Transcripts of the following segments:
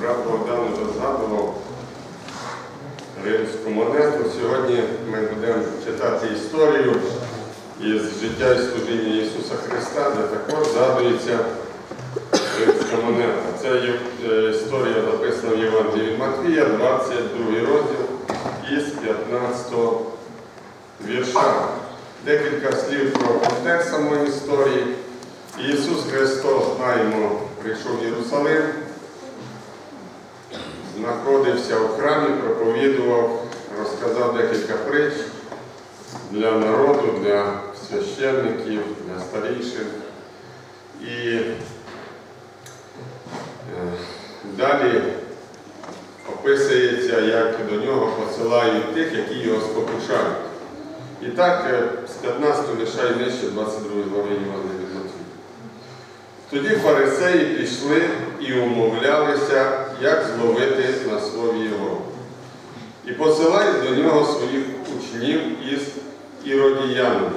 брат Богдан вже згадував римську монету. Сьогодні ми будемо читати історію із життя і служіння Ісуса Христа, де також згадується римська монета. Це е, історія записана в Євангелії Матвія, 22 розділ із 15 вірша. Декілька слів про контекст самої історії. Ісус Христос, знаємо, прийшов в Єрусалим, знаходився у храмі, проповідував, розказав декілька притч для народу, для священників, для старішин. І е, далі описується, як до нього посилають тих, які його спокушають. І так, е, з 15 вірша і нижче 22 глави Євангелія від. Тоді фарисеї пішли і умовлялися, як зловити на слові Його. І посилають до нього своїх учнів із іродіянами.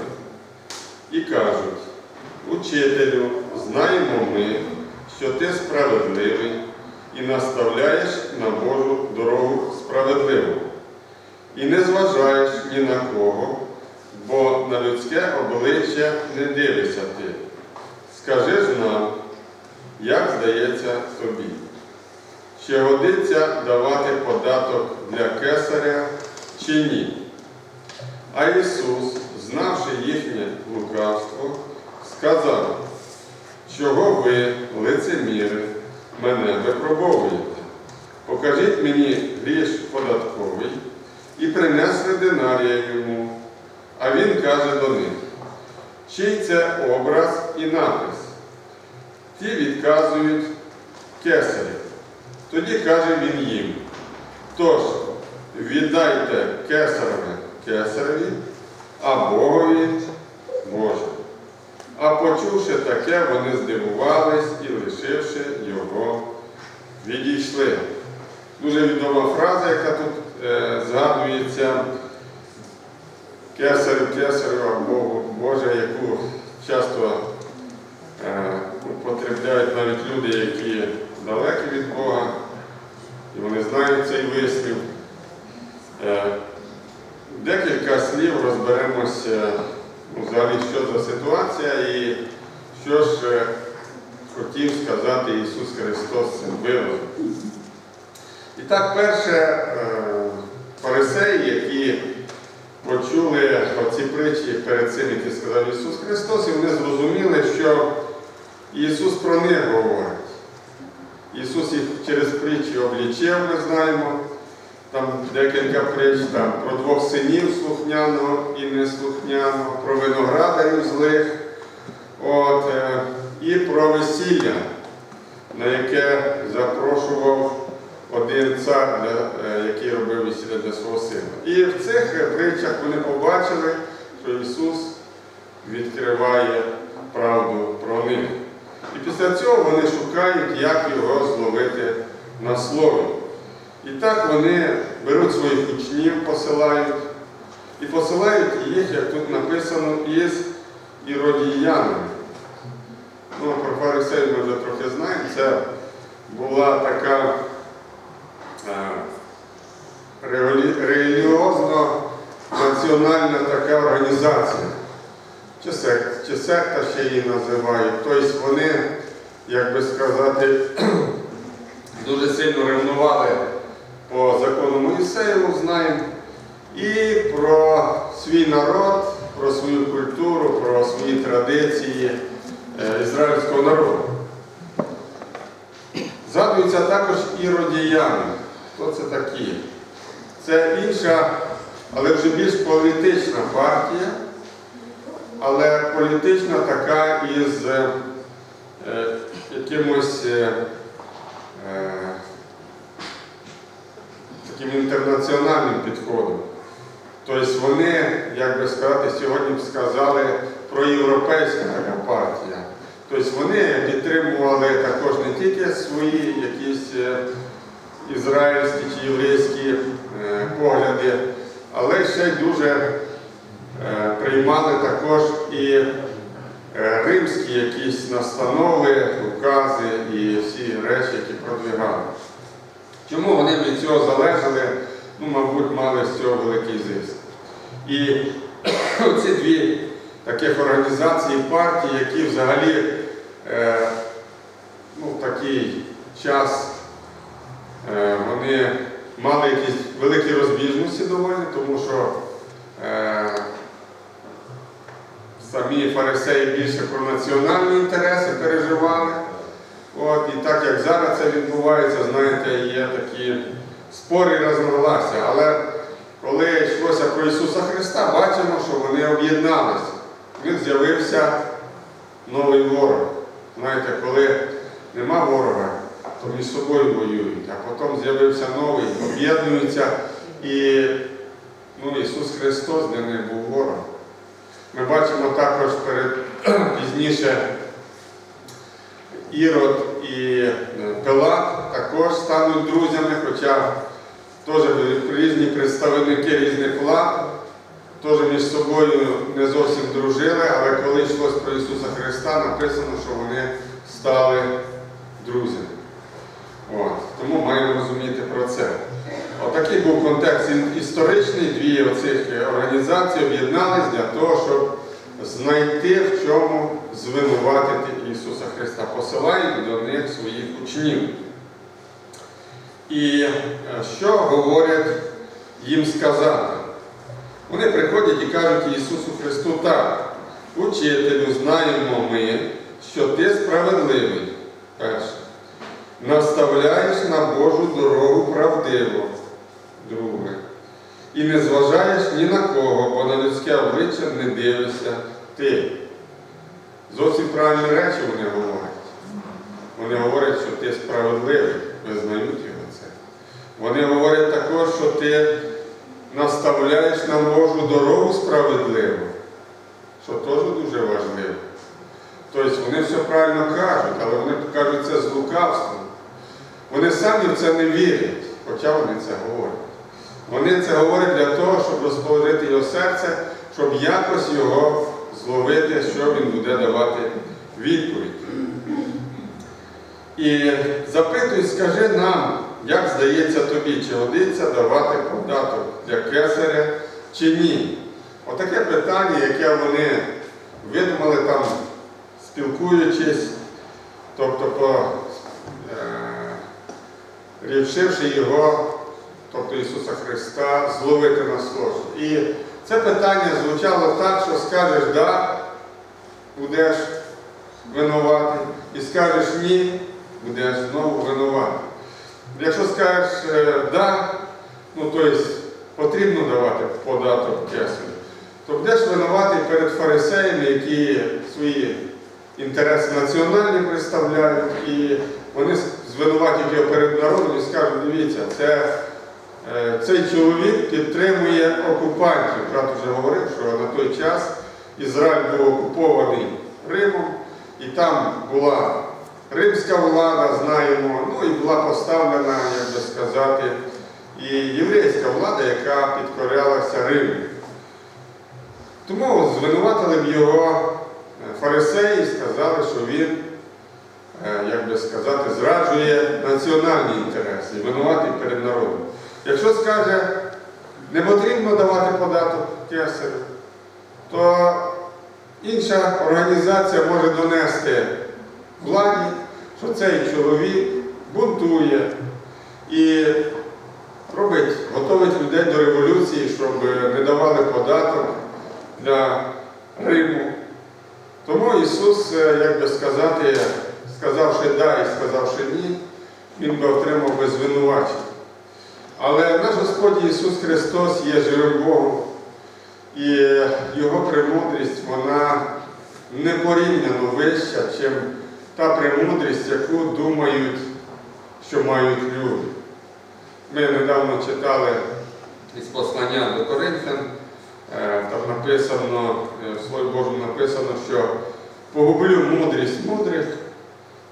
І кажуть, учителю, знаємо ми, що ти справедливий і наставляєш на Божу дорогу справедливу. І не зважаєш ні на кого, бо на людське обличчя не дивишся ти. Скажи ж нам, як здається тобі, чи годиться давати податок для кесаря чи ні? А Ісус, знавши їхнє лукавство, сказав, чого ви, лицеміри, мене випробовуєте? Покажіть мені гріш податковий і принесли динарія йому. А він каже до них, чий це образ і напис? Ті відказують кесарю. Тоді каже він їм, тож віддайте кесареве кесареві, а Богові Боже. А почувши таке, вони здивувались і, лишивши його, відійшли. Дуже відома фраза, яка тут е, згадується кесарю, кесарю, Богу Боже, яку часто е, употребляють навіть люди, які далекі від Бога, і вони знають цей вислів. Е, декілька слів розберемося, ну, взагалі, що за ситуація і що ж е, хотів сказати Ісус Христос цим виразом. І так, перше, е, фарисеї, які почули оці притчі перед цим, які сказав Ісус Христос, і вони зрозуміли, що Ісус про них говорить. Ісус їх через притчі облічив, ми знаємо. Там декілька притч там, про двох синів слухняного і неслухняного, про виноградарів злих, от, е, і про весілля, на яке запрошував один цар, е, який робив весілля для свого сина. І в цих притчах вони побачили, що Ісус відкриває правду про них. І після цього вони шукають, як його зловити на слові. І так вони беруть своїх учнів, посилають, і посилають їх, як тут написано, із іродіянами. Ну, про фарисеїв ми вже трохи знаємо. Це була така релігіозно-національна така організація. Чи секта, чи секта ще її називають. Тобто вони, як би сказати, дуже сильно ревнували по закону Моїсеєву, знаємо, і про свій народ, про свою культуру, про свої традиції е, ізраїльського народу. Згадуються також іродіяни. Хто це такі? Це інша, але вже більш політична партія, але політична така із е, е, якимось е, таким інтернаціональним підходом. Тобто вони, як би сказати, сьогодні б сказали про європейська така партія. Тобто вони підтримували також не тільки свої якісь ізраїльські чи єврейські погляди, але ще дуже приймали також і е, римські якісь настанови, укази і всі речі, які продвигали. Чому вони від цього залежали? Ну, мабуть, мали з цього великий зиск. І ці дві таких організації, партії, які взагалі е, ну, в такий час е, вони мали якісь великі розбіжності доволі, тому що е, самі фарисеї більше про національні інтереси переживали. От, і так як зараз це відбувається, знаєте, є такі спори і. Але коли йшлося про Ісуса Христа, бачимо, що вони об'єдналися. В них з'явився новий ворог. Знаєте, коли нема ворога, то між собою воюють, а потім з'явився новий, об'єднуються. І ну, Ісус Христос для них був ворог. Ми бачимо також перед, пізніше Ірод і е, Пилат також стануть друзями, хоча теж різні представники різних влад, теж між собою не зовсім дружили, але коли йшлось про Ісуса Христа, написано, що вони стали друзями. От. Тому маємо розуміти про це. Отакий був контекст історичний, дві оцих організації об'єднались для того, щоб знайти в чому звинуватити Ісуса Христа, посилають до них своїх учнів. І е, що говорять їм сказати? Вони приходять і кажуть Ісусу Христу так, учителю, знаємо ми, що ти справедливий. Перше. Наставляєш на Божу дорогу правдиво. Друге. І не зважаєш ні на кого, бо на людське обличчя не дивишся ти. Зовсім правильні речі вони говорять. Вони говорять, що ти справедливий, визнають його це. Вони говорять також, що ти наставляєш на Божу дорогу справедливо, що теж дуже важливо. Тобто вони все правильно кажуть, але вони кажуть це з лукавством. Вони самі в це не вірять, хоча вони це говорять. Вони це говорять для того, щоб розположити його серце, щоб якось його зловити, що він буде давати відповідь. І запитуй, скажи нам, як здається тобі, чи годиться давати податок для кесаря чи ні. Отаке питання, яке вони видумали там, спілкуючись, тобто по, е, рішивши його, тобто Ісуса Христа, зловити на слово. І це питання звучало так, що скажеш да, будеш винуватий, і скажеш ні, будеш знову винуватий. Якщо скажеш е, да, ну тобто потрібно давати податок кесарю, то будеш винуватий перед фарисеями, які свої інтереси національні представляють, і вони звинуватять його перед народом і скажуть, дивіться, це, цей чоловік підтримує окупантів. Брат вже говорив, що на той час Ізраїль був окупований Римом, і там була римська влада, знаємо, ну і була поставлена, як би сказати, і єврейська влада, яка підкорялася Риму. Тому звинуватили б його е, фарисеї і сказали, що він, е, як би сказати, зраджує національні інтереси і винуватий перед народом. Якщо скаже, не потрібно давати податок кесарю, то інша організація може донести владі, що цей чоловік бунтує і робить, готовить людей до революції, щоб не давали податок для Риму. Тому Ісус, е, як би сказати, сказавши да і сказавши ні, Він би отримав би звинувачення. Але наш Господь Ісус Христос є живим Богом, і Його премудрість, вона непорівняно вища, чим та премудрість, яку думають, що мають люди. Ми недавно читали із послання до Коринфян, е, там написано, е, в Слові Божому написано, що погублю мудрість мудрих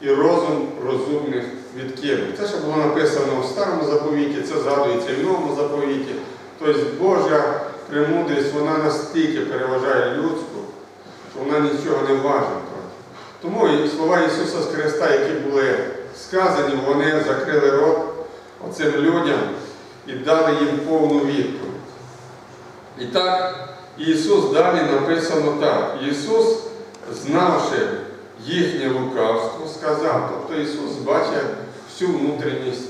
і розум розумних відкину. Це ще було написано в старому заповіті, це згадується в новому заповіті. Тобто Божа премудрість, вона настільки переважає людську, що вона нічого не важить. Тому і слова Ісуса Христа, які були сказані, вони закрили рот оцим людям і дали їм повну відповідь. І так, Ісус далі написано так. Ісус, знавши їхнє лукавство, сказав, тобто Ісус бачить всю внутрішність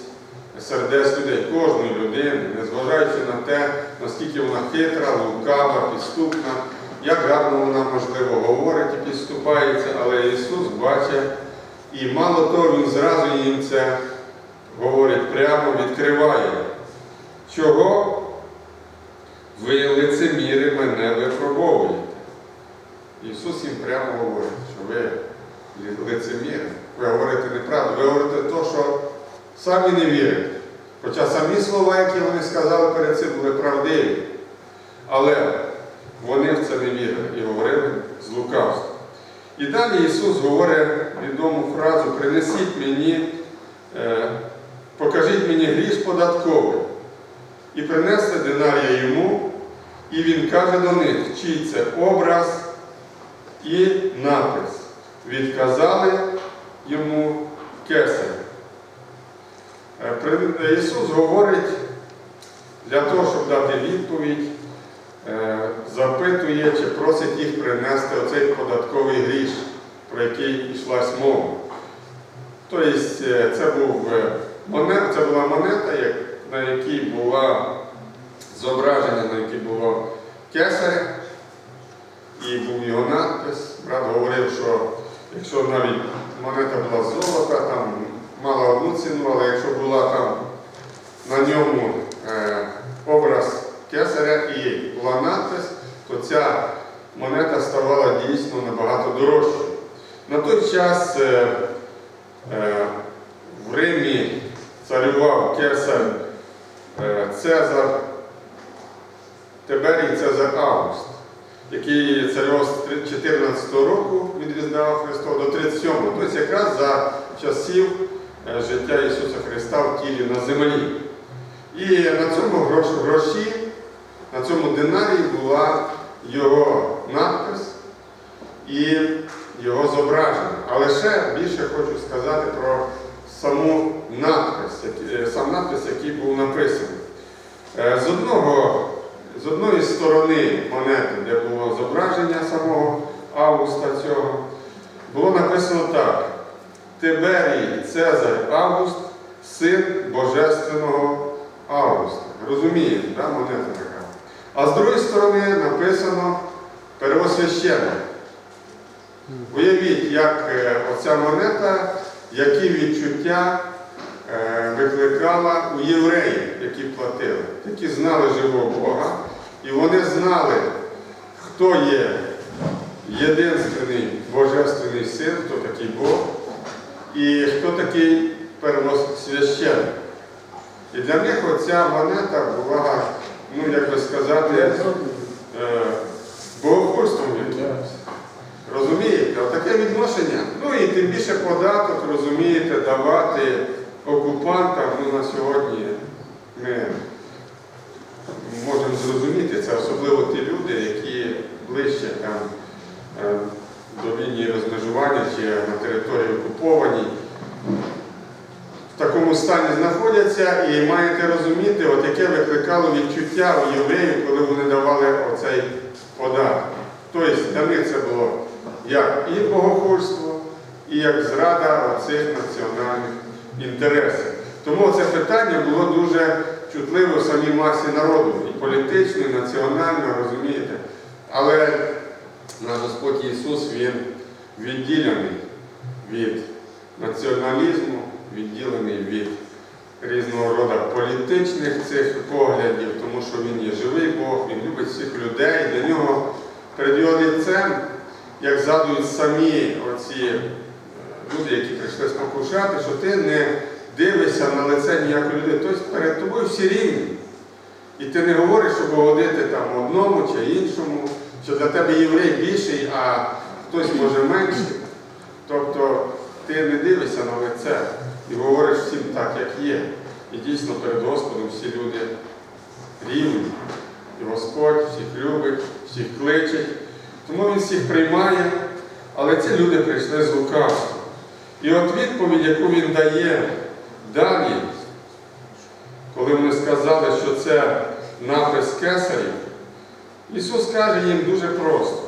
сердець людей, кожної людини, незважаючи на те, наскільки вона хитра, лукава, підступна, як гарно вона, можливо, говорить і підступається, але Ісус бачить, і мало того, Він зразу їм це говорить прямо, відкриває. Чого ви лицеміри мене випробовуєте? Ісус їм прямо говорить, що ви лицеміри, ви говорите неправду, ви говорите те, що самі не вірите. Хоча самі слова, які вони сказали перед цим, були правдиві. Але вони в це не вірили і говорили з лукавством. І далі Ісус говорить відому фразу Принесіть мені, е, покажіть мені гріш податковий. І принесли динарія йому, і він каже до них, чий це образ і напис. Відказали йому кесарю. Е, Ісус говорить для того, щоб дати відповідь, е, запитує, чи просить їх принести оцей податковий гріш, про який йшлась мова. Тобто е, це, був е, монет, це була монета, на якій була зображення, на якій було кесаря, і був його надпис. Брат говорив, що якщо навіть монета була золота, там мала одну ціну, але якщо була там на ньому е, образ кесаря і була надпис, то ця монета ставала дійсно набагато дорожчою. На той час е, е, в Римі царював кесар е, Цезар, Тиберій Цезар Август, який царював з 14 року від Різдва Христова до 37-го, тобто якраз за часів е, життя Ісуса Христа в тілі на землі. І на цьому грош- гроші, на цьому динарії була його надпис і його зображення. Але ще більше хочу сказати про саму надпис, е, сам надпис, який був написаний. Е, З, одного, з одної сторони монети, де було зображення самого Августа цього, було написано так. Тиберій Цезар Август, син Божественного Августа. Розумієте, да, монета така. А з другої сторони написано первосвященник. Уявіть, як е, оця монета, які відчуття е, викликала у євреїв, які платили, які знали живого Бога, і вони знали, хто є єдинственний Божественний син, хто такий Бог, і хто такий первосвященник. І для них оця монета була, ну як би сказати, е, богохульством. Розумієте, отаке відношення. Ну і тим більше податок, розумієте, давати окупантам, ну на сьогодні ми можемо зрозуміти, це особливо ті люди, які ближче там, е, до лінії розмежування чи на території окупованій. В такому стані знаходяться і маєте розуміти, от яке викликало відчуття у євреїв, коли вони давали оцей податок. Тобто для них це було як і богохульство, і як зрада оцих національних інтересів. Тому це питання було дуже чутливо в самій масі народу, і політично, і національно, розумієте. Але наш Господь Ісус, Він відділений від націоналізму, відділений від різного роду політичних цих поглядів, тому що Він є живий Бог, Він любить всіх людей. Для нього перед його лицем, як згадують самі оці е, люди, які прийшли спокушати, що ти не дивишся на лице ніякої людини, тобто перед тобою всі рівні. І ти не говориш, щоб угодити там одному чи іншому, що для тебе єврей більший, а хтось може менший. Тобто ти не дивишся на лице і говориш всім так, як є. І дійсно перед Господом всі люди рівні. І Господь всіх любить, всіх кличе. Тому Він всіх приймає, але ці люди прийшли з лукавства. І от відповідь, яку він дає далі, коли вони сказали, що це напис кесарів, Ісус каже їм дуже просто.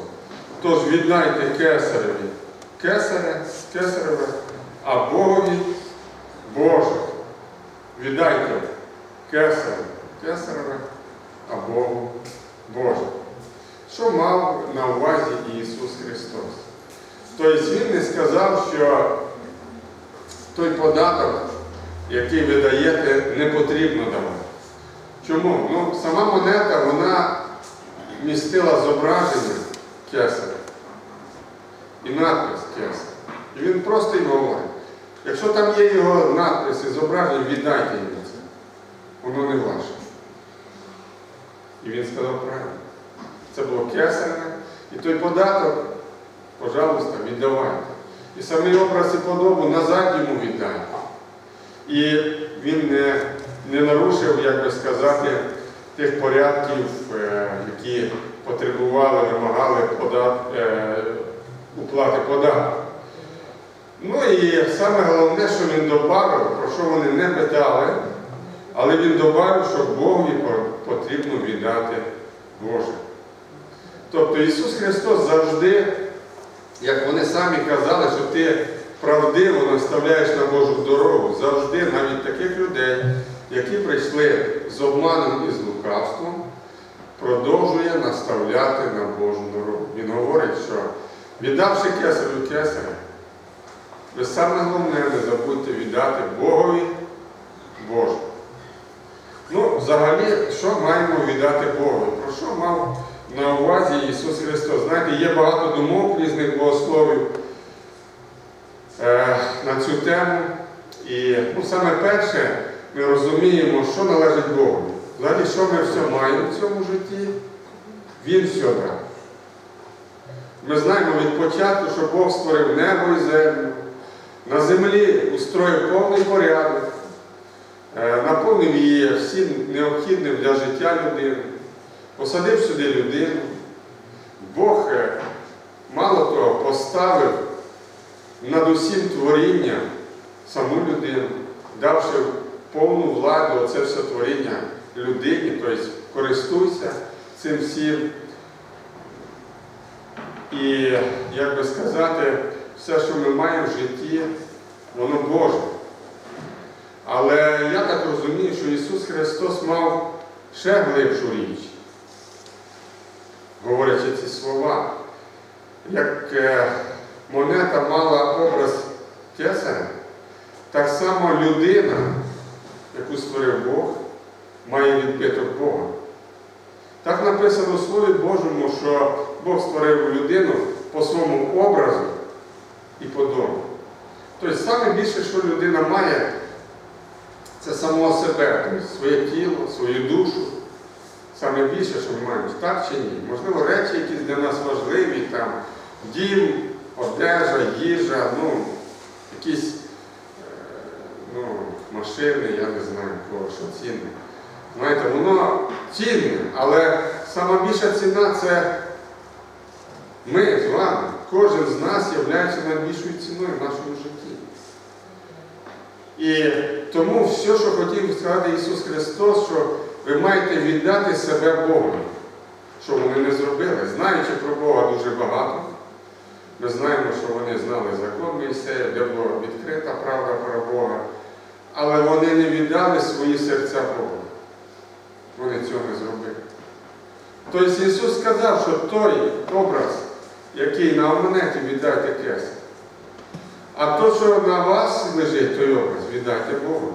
Тож віддайте кесареві кесаря, кесареве, а Богові Боже. Віддайте кесарю кесареве, а Богу Боже. Що мав на увазі Ісус Христос? Тобто Він не сказав, що той податок, який ви даєте, не потрібно давати. Чому? Ну, сама монета, вона містила зображення кесаря і надпис кесаря. І він просто його говорить. Якщо там є його надпис і зображення, віддайте йому це. Воно не ваше. І він сказав правильно. Це було кесарне. І той податок, пожалуйста, віддавайте. І самий образ і подобу назад йому віддайте. І він не, не нарушив, як би сказати, тих порядків, е, які потребували, вимагали подат, е, уплати податку. Ну і саме головне, що він додав, про що вони не питали, але він додав, що Богові потрібно віддати Боже. Тобто Ісус Христос завжди, як вони самі казали, що ти правдиво наставляєш на Божу дорогу, завжди навіть таких людей, які прийшли з обманом і з лукавством, продовжує наставляти на Божу дорогу. Він говорить, що віддавши кесарю кесаря, ви саме головне не забудьте віддати Богові Боже. Ну, взагалі, що маємо віддати Богу? Про що мав на увазі Ісус Христос? Знаєте, є багато думок різних богословів на цю тему. І ну, саме перше, ми розуміємо, що належить Богу. Взагалі, що ми все маємо в цьому житті? Він все дав. Ми знаємо від початку, що Бог створив небо і землю, на землі устроїв повний порядок, е, наповнив її всім необхідним для життя людини, посадив сюди людину. Бог е, мало того поставив над усім творінням саму людину, давши повну владу оце все творіння людині, тобто користуйся цим всім. І, як би сказати, все, що ми маємо в житті, воно Боже. Але я так розумію, що Ісус Христос мав ще глибшу річ, говорячи ці слова. Як е, монета мала образ кесаря, так само людина, яку створив Бог, має відбиток Бога. Так написано в Слові Божому, що Бог створив людину по своєму образу і подобу. Тобто саме більше, що людина має, це самого себе, тобто своє тіло, свою душу. Саме більше, що ми маємо, так чи ні? Можливо, речі, якісь для нас важливі, там, дім, одежа, їжа, ну, якісь е, ну, машини, я не знаю, кого що цінне. Знаєте, воно цінне, але сама більша ціна це ми з вами. Кожен з нас є найбільшою ціною в нашому житті. І тому все, що хотів сказати Ісус Христос, що ви маєте віддати себе Богу, що вони не зробили, знаючи про Бога дуже багато. Ми знаємо, що вони знали закон Моїсея, де була відкрита правда про Бога, але вони не віддали свої серця Богу. Вони цього не зробили. Тобто Ісус сказав, що той образ, який на монеті віддайте кесар, а то, що на вас лежить той образ, віддайте Богу.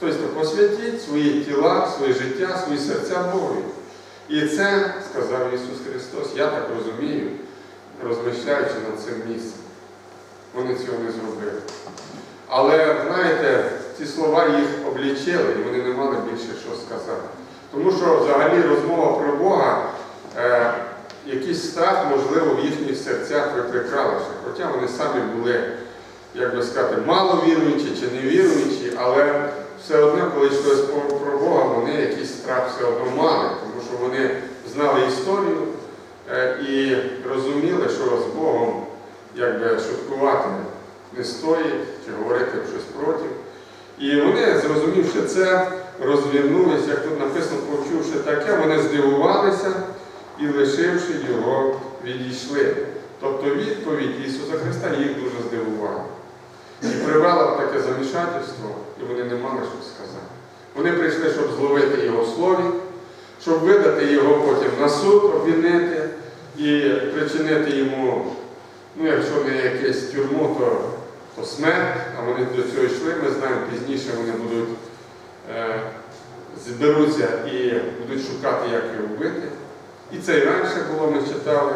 Тобто посвятіть свої тіла, своє життя, свої серця Богу. І це сказав Ісус Христос, я так розумію, розмишляючи над цим місцем. Вони цього не зробили. Але, знаєте, ці слова їх облічили, і вони не мали більше що сказати. Тому що взагалі розмова про Бога, е, якийсь страх, можливо, в їхніх серцях викликалося. Хоча вони самі були, як би сказати, маловіруючі чи невіруючі, але все одно, коли йшлося про, Бога, вони якийсь страх все одно мали, тому що вони знали історію і розуміли, що з Богом якби шуткувати не стоїть чи говорити щось проти. І вони зрозумівши це, розвернулись, як тут написано, почувши таке, вони здивувалися і, лишивши його, відійшли. Тобто відповідь Ісуса Христа їх дуже здивувала. І привела в таке замішательство, і вони не мали що сказати. Вони прийшли, щоб зловити його слові, щоб видати його потім на суд, обвінити і причинити йому, ну якщо не якесь тюрму, то, то смерть, а вони до цього йшли, ми знаємо, пізніше вони будуть е, зберуться і будуть шукати, як його вбити. І це і раніше було, ми читали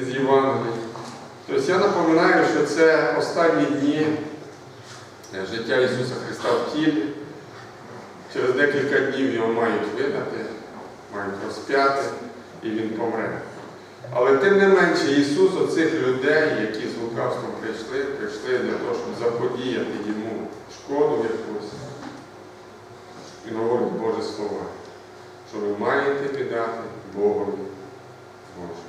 із Євангелії. Тобто я напоминаю, що це останні дні е, життя Ісуса Христа в тілі. Через декілька днів його мають видати, мають розп'яти, і він помре. Але тим не менше Ісус оцих людей, які з лукавством прийшли, прийшли для того, щоб заподіяти йому шкоду якусь. Він говорить Боже Слово, що ви маєте віддати Богові Боже.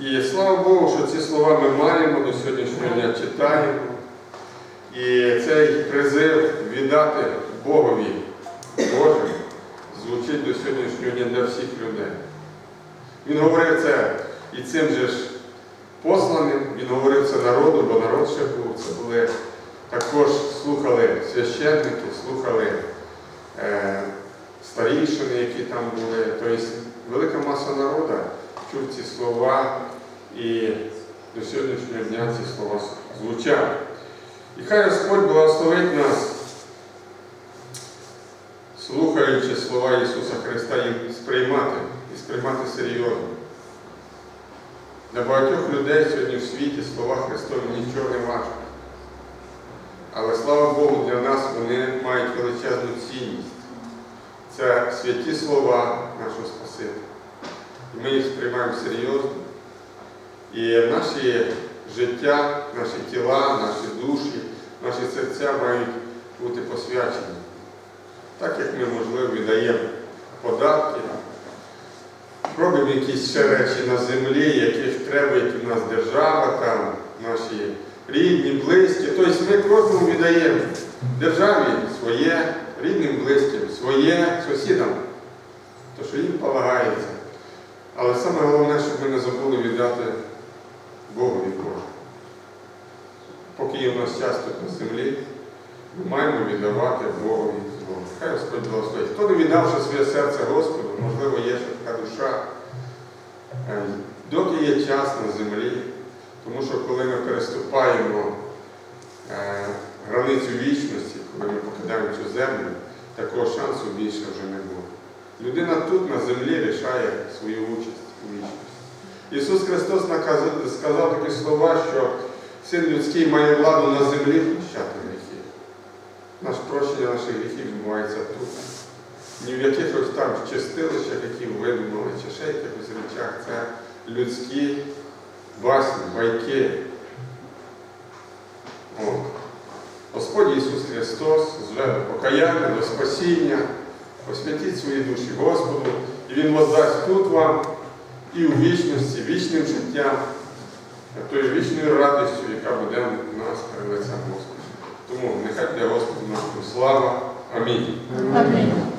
І слава Богу, що ці слова ми маємо до сьогоднішнього дня читаємо. І цей призив віддати Богові Боже звучить до сьогоднішнього дня для всіх людей. Він говорив це і цим же ж посланим, він говорив це народу, бо народ ще був. Це були також слухали священники, слухали е, старішини, які там були. Тобто велика маса народу чув ці слова і до сьогоднішнього дня ці слова звучать. І хай Господь благословить нас, слухаючи слова Ісуса Христа, їх сприймати і сприймати серйозно. Для багатьох людей сьогодні в світі слова Христові нічого не важко. Але слава Богу, для нас вони мають величезну цінність. Це святі слова нашого Спасителя. І ми їх сприймаємо серйозно. І наші життя, наші тіла, наші душі, наші серця мають бути посвячені. Так як ми, можливо, віддаємо податки, робимо якісь ще речі на землі, яких треба, які в нас держава, там, наші рідні, близькі. Тобто ми кожному віддаємо державі своє, рідним, близьким, своє, сусідам, то, що їм полагається. Але саме головне, щоб ми не забули віддати Богові Боже. Поки є в нас час тут на землі, ми маємо віддавати Богові зло. Хай Господь благословить. Хто не віддавши своє серце Господу, можливо, є ще душа. Е, Доки є час на землі, тому що коли ми переступаємо е, границю вічності, коли ми покидаємо цю землю, такого шансу більше вже не буде. Людина тут на землі рішає свою участь у вічності. Ісус Христос сказав такі слова, що Син людський має владу на землі прощати гріхи. Наш прощення наших гріхів відбувається тут. Ні в якихось там чистилищах, які видумали, чи ще якихось речах. Це людські басні, байки. О. Господь Ісус Христос зве до покаяння, до спасіння. Посвятіть свої душі Господу, і Він воздасть тут вам і у вічності, вічним життям, тою вічною радістю, яка буде в нас перед лицем Господа. Тому нехай для Господа нашого слава. Амінь. Амінь.